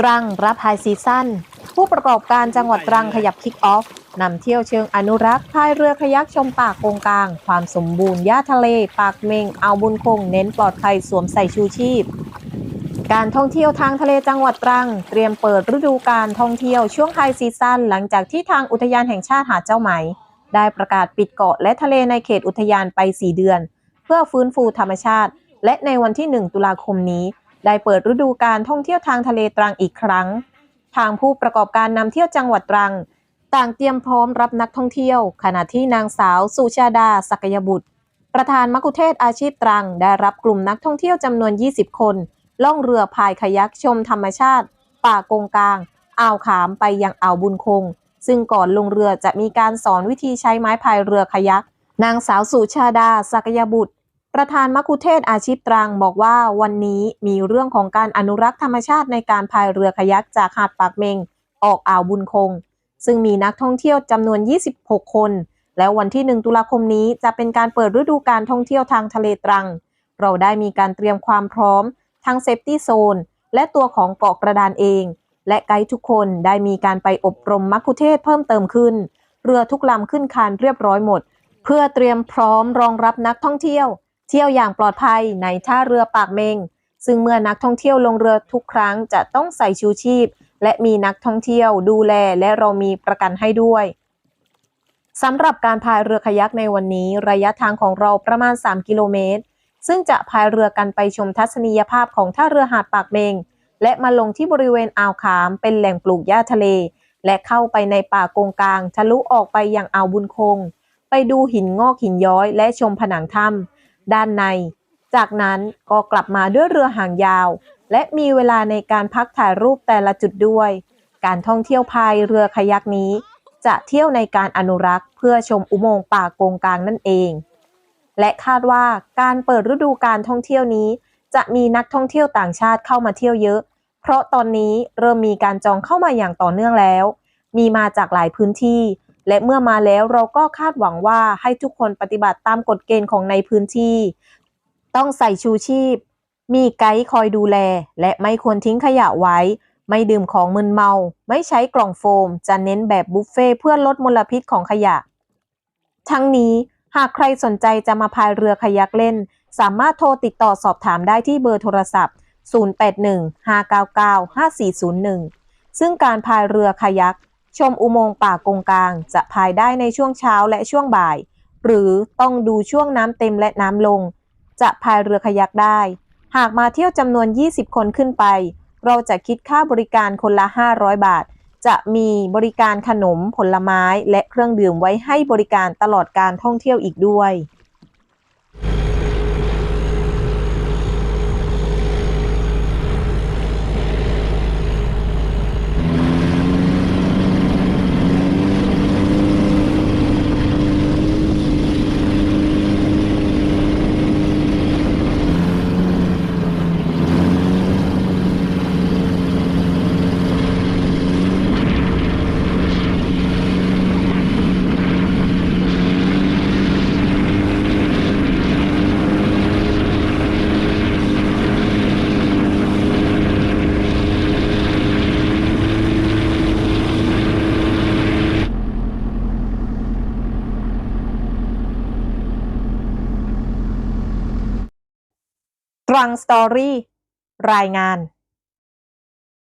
ตรังรับไฮซีซั่นผู้ประกอบการจังหวัดตรังขยับคิกออฟนำเที่ยวเชิงอนุรักษ์พายเรือขยักชมป่ากงกลาง ความสมบูรณ์ย่าทะเล ปากเมงเอาบุญคง เน้นปลอดภัยสวมใส่ชูชีพ การท่องเที่ยวทางทะเลจังหวัดตรัง เตรียมเปิดฤดูการท่องเที่ยวช่วงไฮซีซั่นหลังจากที่ทางอุทยานแห่งชาติหาดเจ้าไหม ได้ประกาศปิดเกาะและทะเลในเขตอุทยานไป 4 เดือน เพื่อฟื้นฟูธรรมชาติ และในวันที่ 1 ตุลาคมนี้ ได้เปิดฤดูการท่องเที่ยวทางทะเลตรังอีกครั้ง ทางผู้ประกอบการนำเที่ยวจังหวัดตรัง ต่างเตรียมพร้อมรับนักท่องเที่ยว ขณะที่นางสาวสุชาดาศักยบุตร ประธานมักคุเทศอาชีพตรัง ได้รับกลุ่มนักท่องเที่ยวจำนวน 20 คน ล่องเรือพายคายักชมธรรมชาติ ป่ากงกลาง อ่าวขามไปยังอ่าวบุญคง ซึ่งก่อนลงเรือจะมีการสอนวิธีใช้ไม้พายเรือคายักนางสาวสุชาดาศักยบุตร ประธานมักคุเทศอาชีพตรังบอกว่าวันนี้มีเรื่องของการอนุรักษ์ธรรมชาติในการพายเรือคายักจากหาดปากเมง ออกอ่าวบุญคง ซึ่งมีนักท่องเที่ยวจำนวน 26 คน แล้ววันที่ 1 ตุลาคมนี้จะเป็นการเปิดฤดูการท่องเที่ยวทางทะเลตรัง เราได้มีการเตรียมความพร้อม ทั้งเซฟตี้โซนและตัวของเกาะกระดานเอง และไกด์ทุกคนได้มีการไปอบรมมัคคุเทศเพิ่มเติมขึ้น เรือทุกลำขึ้นคานเรียบร้อยหมด เพื่อเตรียมพร้อมรองรับนักท่องเที่ยว เที่ยวอย่างปลอดภัยในท่าเรือปากเมง ซึ่งเมื่อนักท่องเที่ยวลงเรือทุกครั้งจะต้องใส่ชูชีพ และมีนักท่องเที่ยวดูแลและเรามีประกันให้ด้วยสำหรับการพายเรือคายักในวันนี้ ระยะทางของเราประมาณ 3 กิโลเมตร ซึ่งจะพายเรือกันไปชมทัศนียภาพของท่าเรือหาดปากเมง และมาลงที่บริเวณอ่าวขามเป็นแหล่งปลูกหญ้าทะเล และเข้าไปในป่ากงกลาง ทะลุออกไปอยังอ่าวบุญคง ไปดูหินงอกหินย้อยและชมผนังถ้ำ ด้านใน จากนั้นก็กลับมาด้วยเรือหางยาว และมีเวลาในการพักถ่ายรูปแต่ละจุดด้วย การท่องเที่ยวพายเรือคายักนี้ จะเที่ยวในการอนุรักษ์ เพื่อชมอุโมงค์ป่าโกงกลางนั่นเอง และคาดว่าการเปิดฤดูการท่องเที่ยวนี้ จะมีนักท่องเที่ยวต่างชาติเข้ามาเที่ยวเยอะ เพราะตอนนี้เริ่มมีการจองเข้ามาอย่างต่อเนื่องแล้ว มีมาจากหลายพื้นที่ และเมื่อมาแล้วเราก็คาดหวังว่าให้ทุกคนปฏิบัติตามกฎเกณฑ์ของในพื้นที่ ต้องใส่ชูชีพ มีไกด์คอยดูแล และไม่ควรทิ้งขยะไว้ ไม่ดื่มของมึนเมา ไม่ใช้กล่องโฟม จะเน้นแบบบุฟเฟ่เพื่อลดมลพิษของขยะ ทั้งนี้หากใครสนใจจะมาพายเรือคายักเล่น สามารถโทรติดต่อสอบถามได้ที่เบอร์โทรศัพท์ 0815995401 ซึ่งการพายเรือคายัก ชมอุโมงค์ป่ากงกลาง จะพายได้ในช่วงเช้าและช่วงบ่าย หรือต้องดูช่วงน้ำเต็มและน้ำลง จะพายเรือคายักได้ หากมาเที่ยวจำนวน 20 คนขึ้นไป เราจะคิดค่าบริการคนละ 500 บาท จะมีบริการขนม ผลไม้ และเครื่องดื่มไว้ให้บริการตลอดการท่องเที่ยวอีกด้วย ตรังสตอรี่รายงาน